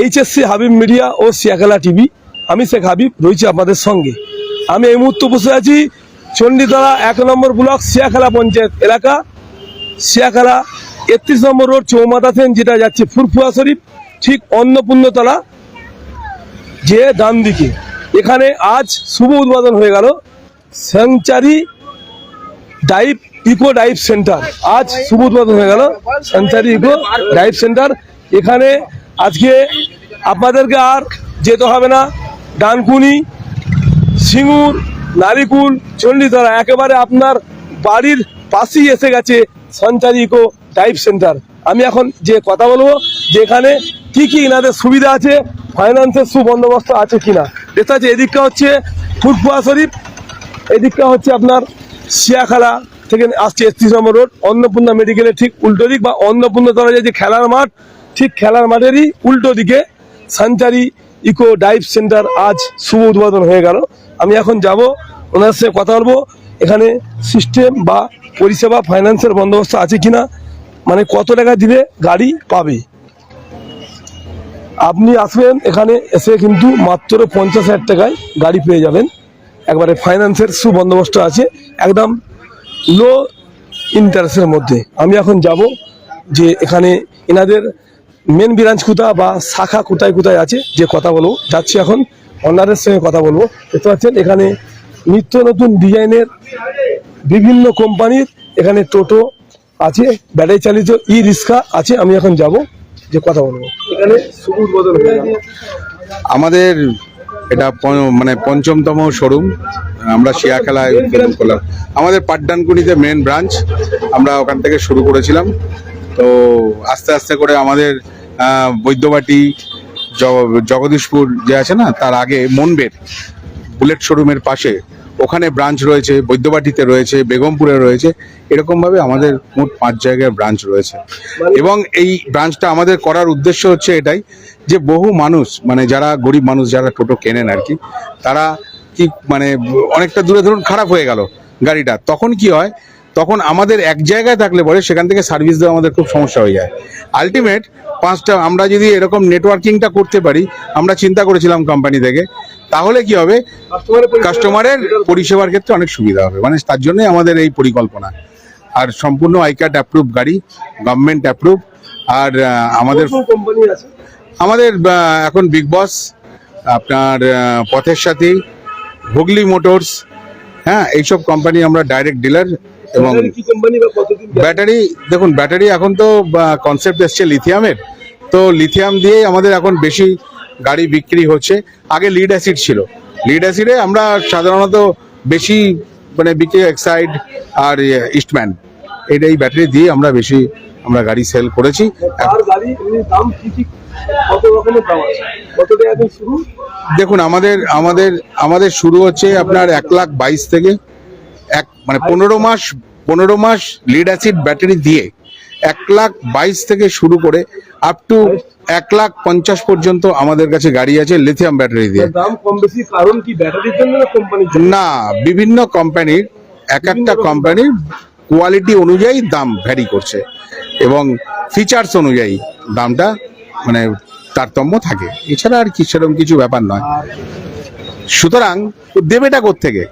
HSC Habib media ও Siyakhala TV আমি শেখ হাবিব রয়েছি আপনাদের সঙ্গে। আমি এই মুহূর্তে বসে আছি চণ্ডীতলা এক নম্বর ব্লক সিয়াখালা পঞ্চায়েত এলাকা। সিয়াখালা একত্রিশ নম্বর রোড, চৌমাথা সেন যেটা যাচ্ছে ফুরফুয়া শরীফ, ঠিক অন্নপূর্ণতলা, যে ডান দিকে। এখানে আজ শুভ উদ্বোধন হয়ে গেল sanctuary dive eco dive centre. আজ শুভ উদ্বোধন হয়ে গেল স্যাংচারি ইকো ডাইভ সেন্টার। এখানে আজকে আপনাদেরকে আর যেতে হবে না। ডানকুনি, সিঙ্গুর, নারিকুল, চণ্ডীতলা, একেবারে আপনার বাড়ির পাশেই এসে গেছে সঞ্চারী ইকো ডাইভ সেন্টার। আমি এখন যে কথা বলব, যে এখানে কি কি এনাদের সুবিধা আছে, ফাইন্যান্সের সুবন্দোবস্ত আছে কিনা। দেখতে পাচ্ছি, এদিকটা হচ্ছে ফুটফুয়া শরীফ, এদিকটা হচ্ছে আপনার শিয়াখালা থেকে আসছে একত্রিশ নম্বর রোড, অন্নপূর্ণা মেডিকেলের ঠিক উল্টো দিক বা অন্নপূর্ণা তলা যে খেলার মাঠ ঠিক খেলার মাঠেরই উল্টো দিকে সাঞ্চারি ইকো ডাইভ সেন্টার আজ শুভ উদ্বোধন হয়ে গেল। আমি এখন যাব ওনার সাথে কথা বলব, এখানে সিস্টেম বা পরিষেবা ফাইন্যান্সের বন্দোবস্ত আছে কিনা মানে কত টাকা দিলে গাড়ি পাবে। আপনি আসবেন এখানে, এসে কিন্তু মাত্র পঞ্চাশ হাজার টাকায় গাড়ি পেয়ে যাবেন। একবারে ফাইন্যান্সের সুবন্দোবস্ত আছে, একদম লো ইন্টারেস্টের মধ্যে। আমি এখন যাব যে এখানে এনাদের মেন ব্রাঞ্চ কোথায় বা শাখা কোথায় কোথায় আছে যে কথা বলব। যাচ্ছি এখন অনারের সঙ্গে কথা বলব। দেখতে পাচ্ছেন এখানে নিত্য নতুন ডিজাইনের বিভিন্ন কোম্পানির এখানে টোটো আছে ব্যাটারি চালিত ই রিক্সা আছে আমি এখন যাব যে কথা বলব। এখানে হয়ে গেল। আমাদের এটা মানে পঞ্চমতম শোরুম আমরা শিয়া খেলায় উদ্বোধন করলাম আমাদের পাটডানকুনিতে মেন ব্রাঞ্চ আমরা ওখান থেকে শুরু করেছিলাম। তো আস্তে আস্তে করে আমাদের বৈদ্যবাটি জগদীশপুর যে আছে না তার আগে মনবের বুলেট শোরুমের পাশে ওখানে ব্রাঞ্চ রয়েছে বৈদ্যবাটিতে রয়েছে বেগমপুরে রয়েছে এরকমভাবে আমাদের মোট পাঁচ জায়গায় ব্রাঞ্চ রয়েছে। এবং এই ব্রাঞ্চটা আমাদের করার উদ্দেশ্য হচ্ছে এটাই যে বহু মানুষ মানে যারা গরিব মানুষ যারা টোটো কেনেন আর কি তারা কি মানে অনেকটা দূরে ধরুন খারাপ হয়ে গেল গাড়িটা তখন কি হয় তখন আমাদের এক জায়গায় থাকলে পরে সেখান থেকে সার্ভিস দেওয়া আমাদের খুব সমস্যা হয়ে যায়। আলটিমেট পাঁচটা আমরা যদি এরকম নেটওয়ার্কিংটা করতে পারি আমরা চিন্তা করেছিলাম কোম্পানি থেকে তাহলে কি হবে? কাস্টমারের পরিষেবার ক্ষেত্রে অনেক সুবিধা হবে। মানে তার জন্যই আমাদের এই পরিকল্পনা। আর সম্পূর্ণ আইকার্ড অ্যাপ্রুভ গাড়ি গভর্নমেন্ট অ্যাপ্রুভ আর আমাদের আমাদের এখন বিগ বস আপনার পথের সাথী হুগলি মোটরস হ্যাঁ এইসব কোম্পানি আমরা ডাইরেক্ট ডিলার এবং ব্যাটারি দেখুন ব্যাটারি এখন তো কনসেপ্ট এসছে লিথিয়ামের তো লিথিয়াম দিয়ে আমাদের এখন বেশি গাড়ি বিক্রি হচ্ছে। আগে লিড অ্যাসিড ছিল। লিড অ্যাসিডে আমরা সাধারণত বেশি মানে বিক্রি এক্সাইড আর ইস্টম্যান এটা এই ব্যাটারি দিয়ে আমরা বেশি আমরা গাড়ি সেল করেছি। দেখুন আমাদের আমাদের আমাদের শুরু হচ্ছে আপনার এক লাখ বাইশ থেকে। এক মানে পনেরো মাস পনেরো মাস লিড অ্যাসিড ব্যাটারি দিয়ে এক লাখ বাইশ থেকে শুরু করে আপ টু এক লাখ পঞ্চাশ পর্যন্ত আমাদের কাছে গাড়ি আছে লিথিয়াম ব্যাটারি দিয়ে। দাম কম বেশি কারণ কি ব্যাটারির জন্য না কোম্পানির জন্য? না বিভিন্ন কোম্পানির এক একটা কোম্পানির কোয়ালিটি অনুযায়ী দাম ভ্যারি করছে এবং ফিচার্স অনুযায়ী দামটা মানে তারতম্য থাকে। এছাড়া আর কি সেরকম কিছু ব্যাপার নয়। সুতরাং দেবেটা থেকে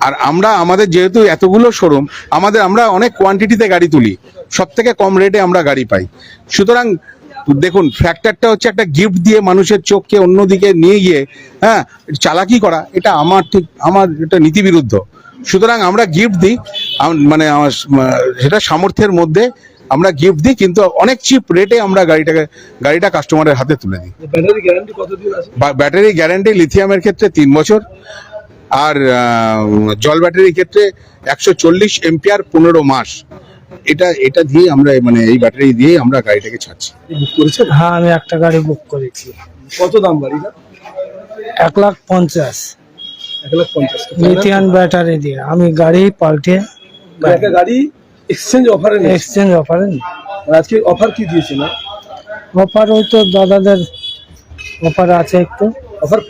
আর আমরা আমাদের যেহেতু এতগুলো শোরুম আমাদের আমরা অনেক কোয়ান্টিটিতে গাড়ি তুলি। সব থেকে কম রেটে আমরা গাড়ি পাই। সুতরাং দেখুন ফ্যাক্টরটা হচ্ছে একটা গিফট দিয়ে মানুষের চোখকে অন্যদিকে নিয়ে গিয়ে হ্যাঁ চালাকি করা এটা আমার ঠিক আমার এটা নীতিবিরুদ্ধ। সুতরাং আমরা গিফট দিই মানে আমার সেটা সামর্থ্যের মধ্যে আমরা গিফট দিই কিন্তু অনেক চিপ রেটে আমরা গাড়িটাকে গাড়িটা কাস্টমারের হাতে তুলে দিই। ব্যাটারি গ্যারান্টি কতদিন আছে? বা- ব্যাটারি গ্যারান্টি লিথিয়ামের ক্ষেত্রে তিন বছর। আর জল ব্যাটারির ক্ষেত্রে একশো চল্লিশ এম্পিয়ার পনেরো মাস। এটা এটা দিয়ে আমরা মানে এই ব্যাটারি দিয়ে আমরা গাড়িটাকে ছাড়ছি। বুক করেছেন? হ্যাঁ আমি একটা গাড়ি বুক করেছি। কত দাম গাড়িটা? এক লাখ পঞ্চাশ। এক লাখ পঞ্চাশ। ব্যাটারি দিয়ে। আমি গাড়ি পাল্টে একটা গাড়ি এক্সচেঞ্জ অফারে এক্সচেঞ্জ অফারে আজকে অফার কি দিয়েছে না? অফার ওই তো দাদাদের অফার আছে একটু। অফার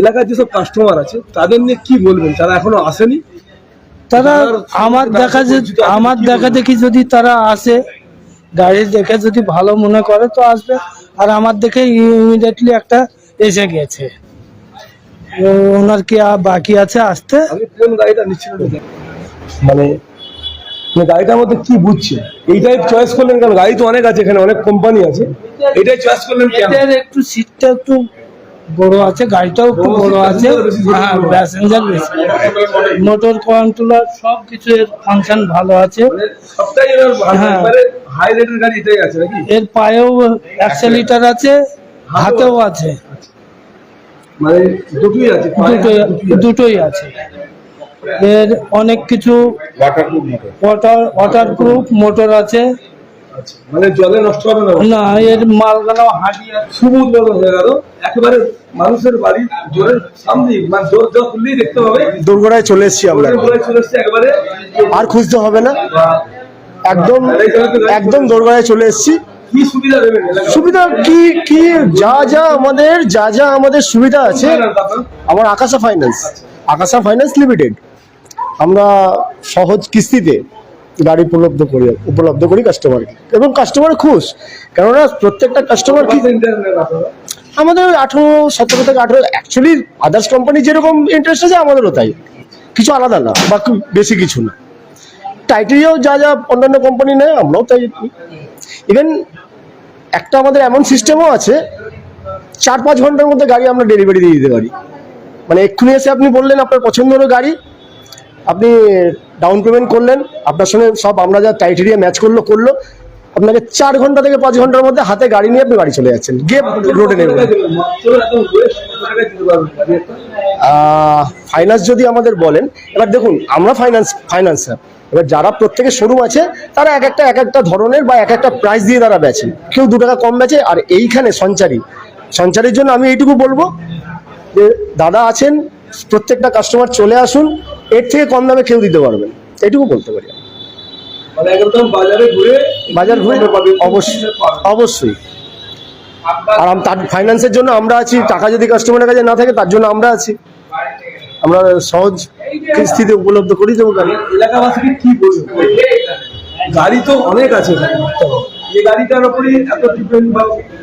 এলাকার যেসব কাস্টমার আছে তাদের নিয়ে কি বলবেন? তারা এখনও আসেনি? তারা আমার দেখা যে আমার দেখা দেখি যদি তারা আসে গাড়ি দেখে যদি ভালো মনে করে তো আসবে। আর আমার দেখে ইমিডিয়েটলি একটা এসে গেছে। ওনার কি বাকি আছে আসতে? কোন গাড়িটা নিচ্ছিলেন মানে মানে গাড়িটার মধ্যে কি বুঝছে? এইটাই চয়েস করলেন কেন? গাড়ি তো অনেক আছে এখানে অনেক কোম্পানি আছে। এটাই চয়েস করলেন একটু সিটটা একটু বড় আছে গাড়িটাও খুব বড় আছে। হ্যাঁ প্যাসেঞ্জার বেশি। মোটর কন্ট্রোলার সব কিছু এর ফাংশন ভালো আছে। মানে হ্যাঁ। মানে হাই রেটের গাড়ি এটাই আছে নাকি? এর পায়েও একশো লিটার আছে হাতেও আছে। মানে দুটোই আছে দুটোই দুটোই আছে। এর অনেক কিছু মোটর ওয়াটার ওয়াটারপ্রুফ মোটর আছে। মানে জলে নষ্ট হবে না? না এর হাঁটি সবুজ মতো হয়ে গেল একেবারে মানুষের বাড়ি জোরের সামনে মানে জোর জোর খুললেই দেখতে পাবে। দোরগোড়ায় চলে এসেছি আমরা বলে চলে এসছে একেবারে আর খুঁজতে হবে না। একদম একদম দোরগড়ায় চলে এসেছি। সুবিধা দেবেন এলাকায়? সুবিধা কি কি যা যা আমাদের যা যা আমাদের সুবিধা আছে আমার Akasha finance Akasha finance limited আমরা সহজ কিস্তিতে গাড়ি উপলব্ধ করি উপলব্ধ করি কাস্টমারকে এবং কাস্টমার খুশ। কেননা প্রত্যেকটা কাস্টমার কি? আমাদের আঠেরো সতেরো থেকে আঠেরো অ্যাকচুয়ালি আদার্স কোম্পানি যেরকম ইন্টারেস্ট আছে আমাদেরও তাই। কিছু আলাদা না বা বেশি কিছু না। টাইটেরিয়াও যা যা অন্যান্য কোম্পানি নেয় আমরাও তাই ইভেন একটা আমাদের এমন সিস্টেমও আছে চার পাঁচ ঘণ্টার মধ্যে গাড়ি আমরা ডেলিভারি দিয়ে দিতে পারি। মানে এক্ষুনি এসে আপনি বললেন আপনার পছন্দ হলো গাড়ি আপনি ডাউন পেমেন্ট করলেন, আপনার সঙ্গে সব আমরা যা টাইটেরিয়া ম্যাচ করল করল। আপনাকে চার ঘণ্টা থেকে পাঁচ ঘণ্টার মধ্যে হাতে গাড়ি নিয়ে আপনি বাড়ি চলে যাচ্ছেন। গিয়ে রোডে নেবেন? ফাইন্যান্স যদি আমাদের বলেন, এবার দেখুন, আমরা ফাইন্যান্স ফাইন্যান্সার এবার যারা প্রত্যেকের শোরুম আছে, তারা এক একটা এক একটা ধরনের বা এক একটা প্রাইস দিয়ে তারা বেচেন কেউ দু টাকা কম বেচে, আর এইখানে সঞ্চারী। সঞ্চারীর জন্য আমি এইটুকু বলব যে, দাদা আছেন, প্রত্যেকটা কাস্টমার চলে আসুন এর থেকে কম দামে কেউ দিতে পারবেন। এটুকু বলতে পারি। মানে একদম বাজারে ঘুরে বাজার ঘুরে পাবে অবশ্যই অবশ্যই। আর তার ফাইন্যান্সের জন্য আমরা আছি টাকা যদি কাস্টমারের কাছে না থাকে তার জন্য আমরা আছি। আমরা সহজ কিস্তিতে উপলব্ধ করি দেবো গাড়ি। এলাকাবাসীকে কি বলব? গাড়ি তো অনেক আছে গাড়িটার উপরই এত ডিপেন্ড বা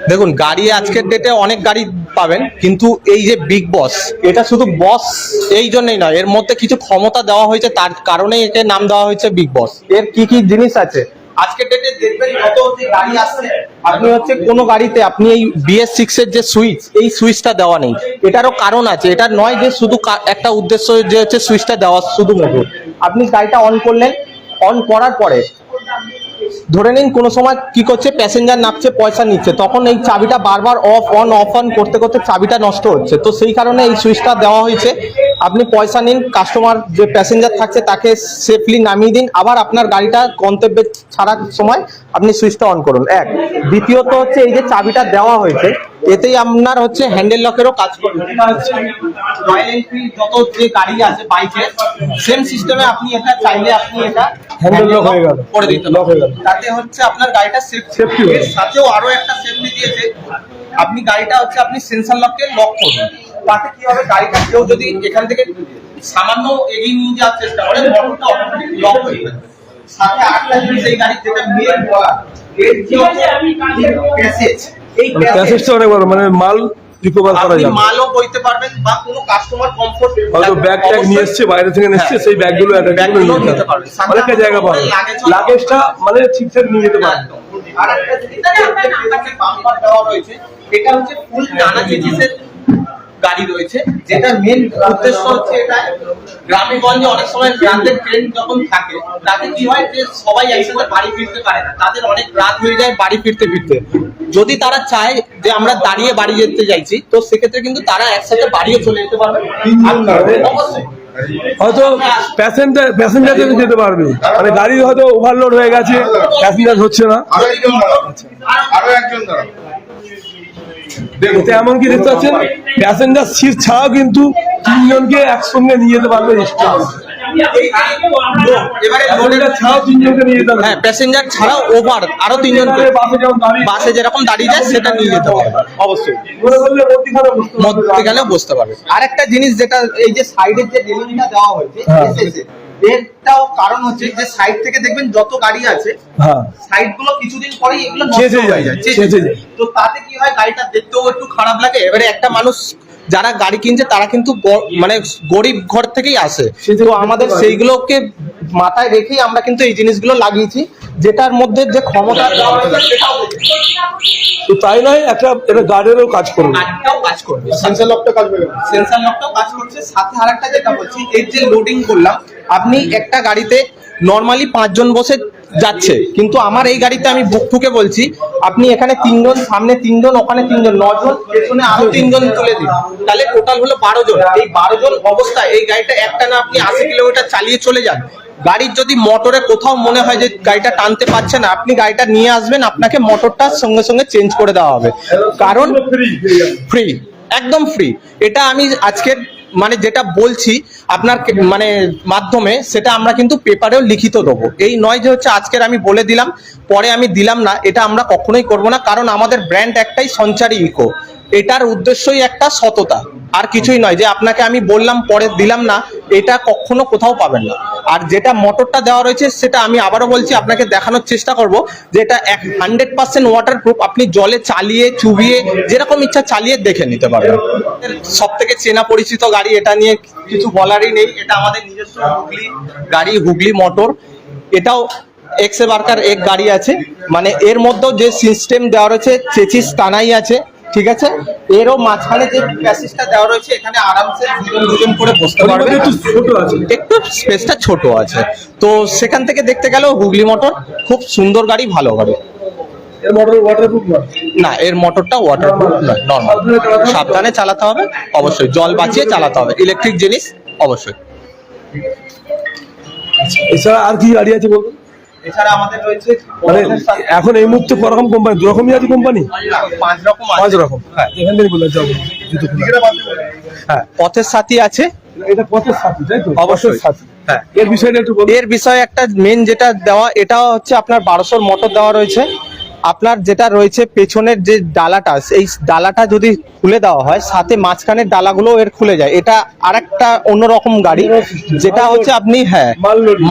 দেখুন গাড়ি আজকের ডেটে অনেক গাড়ি পাবেন। কিন্তু এই যে বিগ বস এটা শুধু বস এই জন্যই নয় এর মধ্যে কিছু ক্ষমতা দেওয়া হয়েছে তার কারণেই একে নাম দেওয়া হয়েছে বিগ বস এর কি কি জিনিস আছে? আজকের ডেটে দেখবেন যত যে গাড়ি আসছে। আপনি হচ্ছে কোনো গাড়িতে আপনি এই বিএস সিক্স এর যে সুইচ এই সুইচটা দেওয়া নেই। এটারও কারণ আছে এটা নয় যে শুধু একটা উদ্দেশ্য যে হচ্ছে সুইচটা দেওয়া শুধু মতো আপনি গাড়িটা অন করলেন অন করার পরে ধরে নিন কোনো সময় কি করছে প্যাসেঞ্জার নামছে পয়সা নিচ্ছে, তখন এই চাবিটা বারবার অফ অন অফ অন করতে করতে চাবিটা নষ্ট হচ্ছে। তো সেই কারণে এই সুইচটা দেওয়া হয়েছে। আপনি পয়সা নিন কাস্টমার যে প্যাসেঞ্জার থাকছে তাকে সেফলি নামিয়ে দিন। আবার আপনার গাড়িটা গন্তব্যে ছাড়ার সময় আপনি সুইচটা অন করুন। এক, দ্বিতীয়ত হচ্ছে এই যে চাবিটা দেওয়া হয়েছে এতেই আপনার হচ্ছে হ্যান্ডেল লকেরও কাজ করবে। যেটা হচ্ছে রয়্যাল এনফিল্ড যত যে গাড়ি আছে বাইকে সেম সিস্টেমে আপনি এটা চাইলে আপনি এটা Handle lock হয়ে গেল। করে দিতে Lock হয়ে গেল। তাতে হচ্ছে আপনার গাড়িটা সেফটি Safety এর সাথেও আরও একটা সেফটি দিয়েছে আপনি গাড়িটা হচ্ছে আপনি সেন্সর লককে লক করবেন। তাতে কি হবে? গাড়িটা কেউ যদি এখান থেকে সামান্য এগিয়ে নিয়ে যাওয়ার চেষ্টা করে মোটরটা অটোমেটিক লক হয়ে যাবে। সাথে আরেকটা জিনিস এই গাড়ি যেটা মেন বলা এর কি হচ্ছে প্যাসেজ এই প্যাসেজ প্যাসেজটা অনেক বড় মানে মাল রিকভার করা যাবে। মালও বইতে পারবেন বা কোনো কাস্টমার কমফোর্ট হয়তো ব্যাগ ট্যাগ নিয়ে এসেছে বাইরে থেকে এসেছে সেই ব্যাগগুলো একটা ব্যাগগুলো নিতে যেতে পারবে। পারবে। অনেকটা জায়গা পাবে লাগেজ- লাগেজটা মানে ঠিকঠাক নিয়ে যেতে পারবে। আর একটা জিনিস বাম্পার দেওয়া রয়েছে এটা হচ্ছে ফুল নানা চেচিসের গাড়ি রয়েছে। যেটা মেন উদ্দেশ্য হচ্ছে এটা গ্রামে গঞ্জে অনেক সময় রাতের ট্রেন যখন থাকে তাতে কি হয় যে সবাই একসাথে বাড়ি ফিরতে পারে না। তাদের অনেক রাত হয়ে যায় বাড়ি ফিরতে ফিরতে। যদি তারা চায় যে আমরা দাঁড়িয়ে বাড়ি যেতে চাইছি তো সেক্ষেত্রে কিন্তু তারা একসাথে বাড়িও চলে যেতে পারবে। অবশ্যই। হয়তো প্যাসেঞ্জার প্যাসেঞ্জার যেতে পারবে। মানে গাড়ি হয়তো ওভারলোড হয়ে গেছে প্যাসেঞ্জার হচ্ছে না। আরও একজন দাঁড়াও। আরও একজন দাঁড়াও। এতে এমন কি দেখতে পাচ্ছেন? প্যাসেঞ্জার সিট ছাড়াও কিন্তু তিনজনকে একসঙ্গে নিয়ে যেতে পারবে হ্যাঁ প্যাসেঞ্জার ছাড়াও ওভার আরও তিনজনকে। বাসে যেমন দাঁড়িয়ে বাসে যেরকম দাঁড়িয়ে যায় সেটা নিয়ে যেতে পারবে। অবশ্যই। বসতে আর একটা জিনিস যেটা এই যে সাইডের যে রেলিংটা দেওয়া হয়েছে হ্যাঁ। এরটাও কারণ হচ্ছে যে সাইড থেকে দেখবেন যত গাড়ি আছে হ্যাঁ। সাইডগুলো কিছুদিন পরেই এগুলো নষ্ট হয়ে যায়। তো তাতে কি হয় গাড়িটা দেখতেও একটু খারাপ লাগে। এবারে একটা মানুষ যারা গাড়ি কিনছে তারা কিন্তু মানে গরিব ঘর থেকেই আসে। তো আমাদের সেইগুলোকে মাথায় রেখেই আমরা কিন্তু এই জিনিসগুলো লাগিয়েছি যেটার মধ্যে যে ক্ষমতা সেটাও তো তাই নয় একটা এটা গার্ডেরও কাজ করবে। কাজ করবে। সেন্সার লকটা কাজ করবে। সেন্সার লকটাও কাজ করছে। সাথে আরেকটা যেটা বলছি এর যে লোডিং করলাম আপনি একটা গাড়িতে নর্মালি পাঁচজন বসে যাচ্ছে কিন্তু আমার এই গাড়িতে আমি বুক ঠুকে বলছি আপনি এখানে তিনজন সামনে তিনজন ওখানে তিনজন নজন পেছনে আরও তিনজন তুলে দিন। তাহলে টোটাল হলো বারো জন। এই বারো জন অবস্থায় এই গাড়িটা একটা না আপনি আশি কিলোমিটার চালিয়ে চলে যান। গাড়ির যদি মোটরে কোথাও মনে হয় যে গাড়িটা টানতে পারছে না আপনি গাড়িটা নিয়ে আসবেন আপনাকে মোটরটা সঙ্গে সঙ্গে চেঞ্জ করে দেওয়া হবে। কারণ ফ্রি একদম ফ্রি এটা আমি আজকে মানে যেটা বলছি আপনার মানে মাধ্যমে, সেটা আমরা কিন্তু পেপারেও লিখিত দেবো। এই নয় যে হচ্ছে আজকের আমি বলে দিলাম, পরে আমি দিলাম না, এটা আমরা কখনোই করব না, কারণ আমাদের ব্র্যান্ড একটাই সঞ্চারী ইকো। এটার উদ্দেশ্যই একটা সততা, আর কিছুই নয়। যে আপনাকে আমি বললাম, পরে দিলাম না এটা কখনো কোথাও পাবেন না। আর যেটা মোটরটা দেওয়া রয়েছে, সেটা আমি আবারও বলছি, আপনাকে দেখানোর চেষ্টা করব যে এটা এক হান্ড্রেড পার্সেন্ট ওয়াটার প্রুফ আপনি জলে চালিয়ে, চুবিয়ে, যেরকম ইচ্ছা চালিয়ে দেখে নিতে পারবেন। সব থেকে চেনা পরিচিত গাড়ি, এটা নিয়ে কিছু বলারই নেই। এটা আমাদের নিজস্ব হুগলি গাড়ি, হুগলি মোটর। এটাও এক্সে বার্কার এক গাড়ি আছে। মানে এর মধ্যেও যে সিস্টেম দেওয়া রয়েছে চেচিস টানাই আছে। ঠিক আছে? এরও মাঝখানে যে প্যাসেজটা দেওয়া রয়েছে এখানে আরামসে দুজন দুজন করে বসতে পারবে। একটু ছোট আছে। একটু স্পেসটা ছোট আছে। তো সেখান থেকে দেখতে গেলেও হুগলি মোটর খুব সুন্দর গাড়ি ভালো গাড়ি। না এর মোটরটা ওয়াটারপ্রুফ নয় নর্মাল সাবধানে চালাতে হবে? অবশ্যই। জল বাঁচিয়ে চালাতে হবে ইলেকট্রিক জিনিস অবশ্যই। এছাড়া আর কি গাড়ি আছে বলুন? এছাড়া আমাদের রয়েছে মানে এখন এই মুহূর্তে করকম কোম্পানি দু রকমই আছে কোম্পানি? পাঁচ রকম পাঁচ আছে রকম এখান থেকে বললাম যাব জুতো হ্যাঁ। পথের সাথী আছে। এটা পথের সাথী তাই তো? অবশ্যই। সাথী। হ্যাঁ। এর বিষয়ে একটু এর বিষয়ে একটা মেন যেটা দেওয়া এটা হচ্ছে আপনার বারোশোর মোটর দেওয়া রয়েছে। আপনার যেটা রয়েছে পেছনের যে ডালাটা এই ডালাটা যদি খুলে দেওয়া হয় সাথে মাঝখানের ডালাগুলো এর খুলে যায়। এটা আর একটা অন্যরকম গাড়ি যেটা হচ্ছে আপনি হ্যাঁ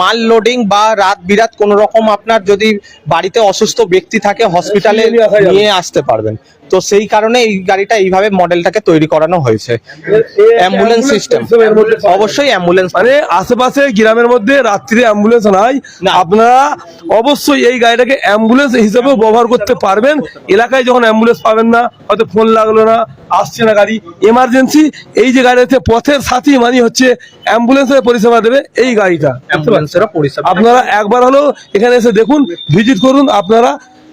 মাল লোডিং বা রাত বিরাত কোন রকম আপনার যদি বাড়িতে অসুস্থ ব্যক্তি থাকে হসপিটালে নিয়ে আসতে পারবেন। তো সেই কারণে এই গাড়িটা এইভাবে মডেলটাকে তৈরি করানো হয়েছে। Ambulance system. অবশ্যই অ্যাম্বুলেন্স মানে আশেপাশে গ্রামের মধ্যে রাত্রিরে অ্যাম্বুলেন্স নাই। আপনারা অবশ্যই এই গাড়িটাকে অ্যাম্বুলেন্স হিসেবেও ব্যবহার করতে পারবেন। এলাকায় যখন অ্যাম্বুলেন্স পাবেন না হয়তো ফোন লাগল না আসছে না গাড়ি এমার্জেন্সি এই যে গাড়ি আছে পথের সাথী মানে হচ্ছে অ্যাম্বুলেন্সের পরিষেবা দেবে এই গাড়িটা। আপনারা একবার হলেও এখানে এসে দেখুন ভিজিট করুন আপনারা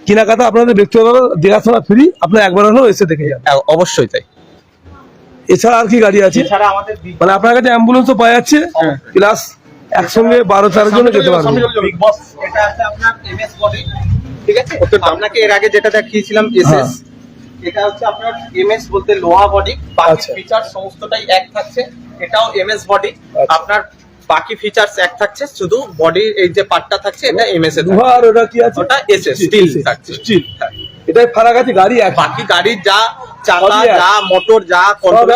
কেনাকাটা আপনাদের ব্যক্তিগত দেখাশোনা ফ্রি আপনারা একবার হলেও এসে দেখে যান। হ্যাঁ, অবশ্যই তাই। এছাড়া আর কি গাড়ি আছে? মানে আপনার কাছে অ্যাম্বুলেন্সও পাওয়া যাচ্ছে প্লাস একসঙ্গে বারো তেরো জনে যেতে পারবে। ঠিক আছে? আপনাকে এর আগে যেটা দেখিয়েছিলাম এসএস এটা হচ্ছে আপনার এমএস বলতে লোহা বডি আচ্ছা। ফিচার সমস্তটাই এক থাকছে। এটাও এমএস বডি আচ্ছা। আপনার বাকি ফিচার্স এক থাকছে শুধু বডির এই যে পার্টটা থাকছে এটা এমএস এ আর ওটা কি আছে ওটা এসএস স্টিল থাকছে স্টিল হ্যাঁ। এটাই ফারাক আছে গাড়ি এক বাকি গাড়ির যা চাকা যা মোটর যা র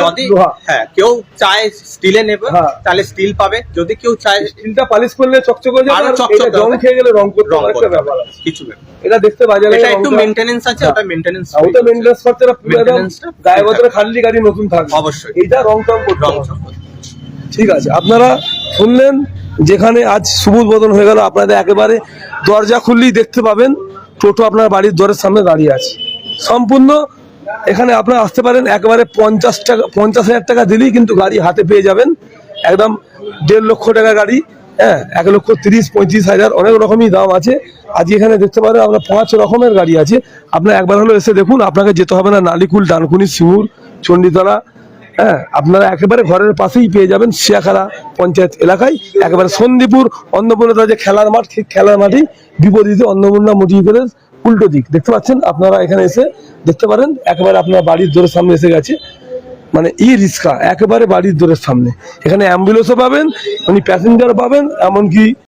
যদি। হ্যাঁ কেউ চায় স্টিলে নেবে হ্যাঁ। তাহলে স্টিল পাবে যদি কেউ চায় স্টিলটা পালিশ করলে চকচক হয়ে যাবে এটা জং খেয়ে গেলে রং করতে রং আছে কিছু। এটা দেখতে বাজে লাগে এটা একটু মেনটেনেন্স আছে হ্যাঁ। ওটা মেনটেনেন্স আর ওটা মেনটেন্স খরচাটা পুরো একদম গায়ে থাকবে। খালি গাড়ি নতুন থাকবে অবশ্যই। এটা রং টং করতে রং। ঠিক আছে, আপনারা শুনলেন, যেখানে আজ শুভ উদ্বোধন হয়ে গেল, আপনাদের একেবারে দরজা খুললেই দেখতে পাবেন, টোটো আপনার বাড়ির দরের সামনে দাঁড়িয়ে আছে। সম্পূর্ণ, এখানে আপনারা আসতে পারেন, একেবারে পঞ্চাশ টাকা, পঞ্চাশ হাজার টাকা দিলেই কিন্তু গাড়ি হাতে পেয়ে যাবেন। একদম দেড় লক্ষ টাকা গাড়ি হ্যাঁ এক লক্ষ তিরিশ, পঁয়ত্রিশ হাজার, অনেক রকমই দাম আছে। আজ এখানে দেখতে পারেন আপনার পাঁচ রকমের গাড়ি আছে। আপনার একবার হলো এসে দেখুন, আপনাকে যেতে হবে না, নালিকুল, ডানকুনি, সিঙ্গুর, চণ্ডীতলা হ্যাঁ আপনারা একেবারে ঘরের পাশেই পেয়ে যাবেন শিয়াখারা পঞ্চায়েত এলাকায়। একেবারে সন্দীপুর অন্নপূর্ণা যে খেলার মাঠ, ঠিক খেলার মাঠেই বিপরীতে অন্নপূর্ণা মোটিভের উল্টো দিক। দেখতে পাচ্ছেন, আপনারা এখানে এসে দেখতে পারেন, একেবারে আপনার বাড়ির দোরের সামনে এসে গেছে। মানে ই রিক্সা, একেবারে বাড়ির দোরের সামনে। এখানে অ্যাম্বুলেন্সও পাবেন উনি প্যাসেঞ্জার পাবেন, এমনকি